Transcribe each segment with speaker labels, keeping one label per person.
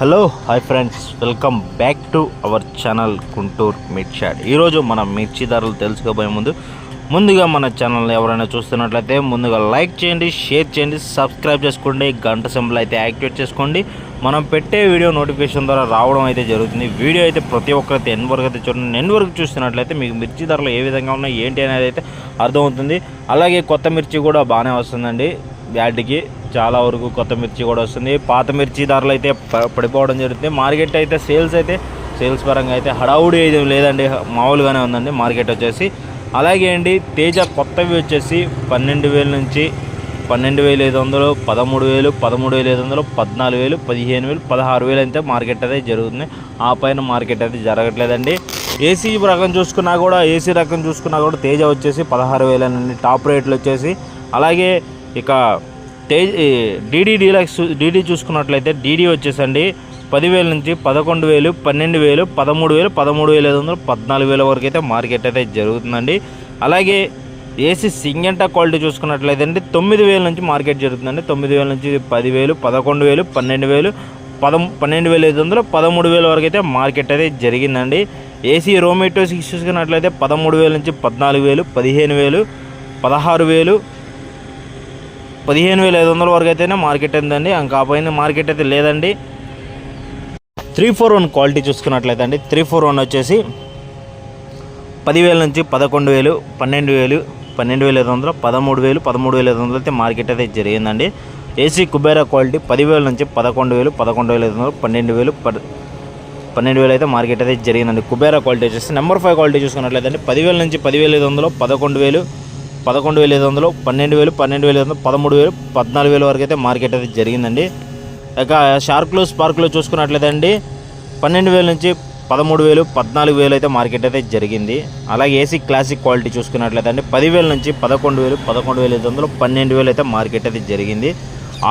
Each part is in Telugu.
Speaker 1: Hello hi friends. Welcome back to our channel Guntur మిర్చాడ్ ఈరోజు మన మిర్చి ధరలు తెలుసుకోబోయే ముందు ముందుగా మన ఛానల్ని ఎవరైనా చూస్తున్నట్లయితే ముందుగా లైక్ చేయండి షేర్ చేయండి సబ్స్క్రైబ్ చేసుకోండి గంట సింబల్ అయితే యాక్టివేట్ చేసుకోండి. మనం పెట్టే వీడియో నోటిఫికేషన్ ద్వారా రావడం అయితే జరుగుతుంది. వీడియో అయితే ప్రతి ఒక్కరైతే ఎన్ వరకు అయితే చూడండి. ఎన్ని వరకు చూస్తున్నట్లయితే మీకు మిర్చి ధరలు ఏ విధంగా ఉన్నాయి ఏంటి అనేది అయితే అర్థమవుతుంది. అలాగే కొత్త మిర్చి కూడా బాగానే వస్తుందండి యాడ్కి. చాలా వరకు కొత్త మిర్చి కూడా వస్తుంది. పాత మిర్చి ధరలు అయితే పడిపోవడం జరుగుతుంది. మార్కెట్ అయితే సేల్స్ అయితే సేల్స్ పరంగా అయితే హడావుడి ఏది లేదండి. మామూలుగానే ఉందండి మార్కెట్ వచ్చేసి. అలాగే అండి తేజ కొత్తవి వచ్చేసి పన్నెండు వేల నుంచి పన్నెండు వేల ఐదు వందలు పదమూడు వేలు పదమూడు వేల ఐదు వందలు పద్నాలుగు వేలు పదిహేను వేలు పదహారు వేలు అయితే మార్కెట్ అయితే జరుగుతుంది. ఆ పైన మార్కెట్ అయితే జరగట్లేదండి. ఏసీ రకం చూసుకున్నా కూడా ఏసీ రకం చూసుకున్నా కూడా తేజ వచ్చేసి పదహారు వేలనండి టాప్ రేట్లు వచ్చేసి. అలాగే ఇక తేజ్ డీడీ డీలక్స్ డీడీ చూసుకున్నట్లయితే డీడీ వచ్చేసండి పదివేల నుంచి పదకొండు వేలు పన్నెండు వేలు పదమూడు వేలు పదమూడు వేల ఐదు వందలు పద్నాలుగు వేల వరకు అయితే మార్కెట్ అయితే జరుగుతుందండి. అలాగే ఏసీ సింగంటా క్వాలిటీ చూసుకున్నట్లయితే అండి తొమ్మిది వేల నుంచి మార్కెట్ జరుగుతుందండి. తొమ్మిది వేల నుంచి పదివేలు పదకొండు వేలు పన్నెండు వేలు పదం పన్నెండు వేల ఐదు వందలు పదమూడు వేల వరకు అయితే మార్కెట్ అయితే జరిగిందండి. ఏసీ రోమేటోస్ చూసుకున్నట్లయితే పదమూడు వేల నుంచి పద్నాలుగు వేలు పదిహేను వేలు పదహారు వేలు పదిహేను వేల ఐదు వందల వరకు అయితేనే మార్కెట్ ఉందండి ఇంకా పైన మార్కెట్ అయితే లేదండి. త్రీ ఫోర్ వన్ క్వాలిటీ చూసుకున్నట్లయితే అండి. త్రీ ఫోర్ వన్ వచ్చేసి పదివేల నుంచి పదకొండు వేలు పన్నెండు వేలు పన్నెండు వేల ఐదు వందలు పదమూడు వేలు పదమూడు వేల ఐదు వందలు అయితే మార్కెట్ అయితే జరిగిందండి. ఏసీ కుబేరా క్వాలిటీ పదివేల నుంచి పదకొండు వేలు పదకొండు వేల ఐదు వందలు పన్నెండు వేలు పన్నెండు వేలు అయితే మార్కెట్ అయితే జరిగిందండి. కుబేరా క్వాలిటీ వచ్చేసి నెంబర్ ఫైవ్ క్వాలిటీ చూసుకున్నట్లయితే అండి. పదివేల నుంచి పదివేల ఐదు వందలు పదకొండు వేలు పదకొండు వేల ఐదు వందలు పన్నెండు వేలు పన్నెండు వేల ఐదు వందలు పదమూడు వేలు పద్నాలుగు వేల వరకు అయితే మార్కెట్ అయితే జరిగిందండి. ఇక షార్క్లు స్పార్క్లు చూసుకున్నట్లయితే అండి పన్నెండు వేల నుంచి పదమూడు వేలు పద్నాలుగు వేలు అయితే మార్కెట్ అయితే జరిగింది. అలాగే ఏసీ క్లాసిక్ క్వాలిటీ చూసుకున్నట్లయితే అండి పదివేల నుంచి పదకొండు వేలు పదకొండు వేల ఐదు వందలు పన్నెండు వేలు అయితే మార్కెట్ అయితే జరిగింది.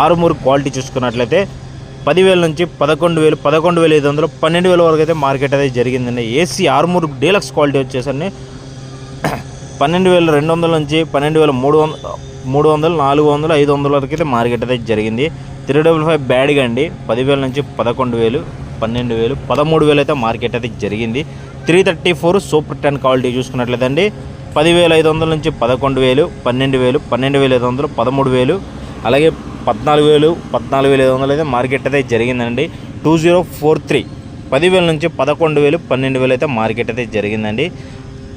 Speaker 1: ఆరుమూరు క్వాలిటీ చూసుకున్నట్లయితే పదివేల నుంచి పదకొండు వేలు పదకొండు వేల ఐదు వందలు పన్నెండు వేల వరకు అయితే మార్కెట్ అయితే జరిగిందండి. ఏసీ ఆరుమూరు డీలక్స్ క్వాలిటీ వచ్చేసండి పన్నెండు వేల రెండు వందల నుంచి పన్నెండు వేల మూడు వందల మూడు వందలు నాలుగు వందలు ఐదు వందల వరకు అయితే మార్కెట్ అయితే జరిగింది. త్రీ డబుల్ ఫైవ్ బ్యాడ్గా అండి. పదివేల నుంచి పదకొండు వేలు పన్నెండు వేలు పదమూడు వేలు అయితే మార్కెట్ అయితే జరిగింది. Three thirty four super ten quality చూసుకున్నట్లయితే అండి. పదివేల ఐదు వందల నుంచి పదకొండు వేలు పన్నెండు వేలు పన్నెండు వేల ఐదు వందలు పదమూడు వేలు అలాగే పద్నాలుగు వేలు పద్నాలుగు వేల ఐదు వందలు అయితే మార్కెట్ అయితే జరిగిందండి. టూ జీరో ఫోర్ త్రీ పదివేల నుంచి పదకొండు వేలు పన్నెండు వేలు అయితే మార్కెట్ అయితే జరిగిందండి.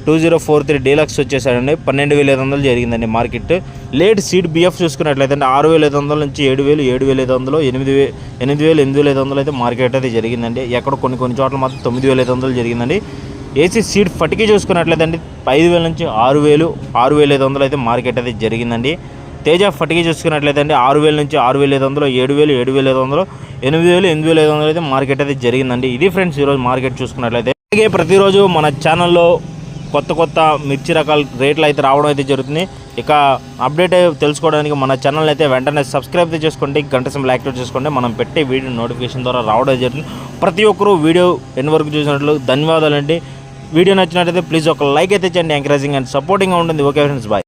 Speaker 1: Two zero four three deluxe వచ్చేసాడండి. పన్నెండు వేల ఐదు వందలు జరిగిందండి మార్కెట్. లేట్ సీడ్ బిఎఫ్ చూసుకున్నట్లయితే అంటే ఆరు వేల ఐదు వందల నుంచి ఏడు వేలు ఏడు వేల ఐదు వందలు ఎనిమిది వే ఎనిమిది వేలు ఎనిమిది వేల ఐదు వందలు అయితే మార్కెట్ అయితే జరిగిందండి. ఎక్కడ కొన్ని కొన్ని చోట్ల మాత్రం తొమ్మిది వేల ఐదు వందలు జరిగిందండి. ఏసీ సీడ్ ఫటికి చూసుకున్నట్లయితే అండి ఐదు వేల నుంచి ఆరు వేలు ఆరు వేల ఐదు వందలు అయితే మార్కెట్ అయితే జరిగిందండి. తేజ ఫటికి చూసుకున్నట్లయితే అండి ఆరు వేల నుంచి ఆరు వేల ఐదు వందలు ఏడు వేలు ఏడు వేల ఐదు వందలు ఎనిమిది వేలు ఎనిమిది వేల ఐదు వందలు అయితే మార్కెట్ అయితే జరిగిందండి. ఇది ఫ్రెండ్స్ ఈరోజు మార్కెట్ చూసుకున్నట్లయితే. అలాగే ప్రతిరోజు మన ఛానల్లో కొత్త కొత్త మిర్చి రకాల రేట్లు అయితే రావడం అయితే జరుగుతుంది. ఇక అప్డేట్ తెలుసుకోవడానికి మన ఛానల్ అయితే వెంటనే సబ్స్క్రైబ్ చేసుకోండి. గంట సింబల్ యాక్టివేట్ చేసుకోండి. మనం పెట్టే వీడియో నోటిఫికేషన్ ద్వారా రావడం జరుగుతుంది. ప్రతి ఒక్కరూ వీడియో ఎన్ని వరకు చూసినట్లు ధన్యవాదాలండి. వీడియో నచ్చినట్లయితే ప్లీజ్ ఒక లైక్ అయితే చేయండి. ఎంకరేజింగ్ అండ్ సపోర్టింగ్గా ఉంటుంది. Okay friends bye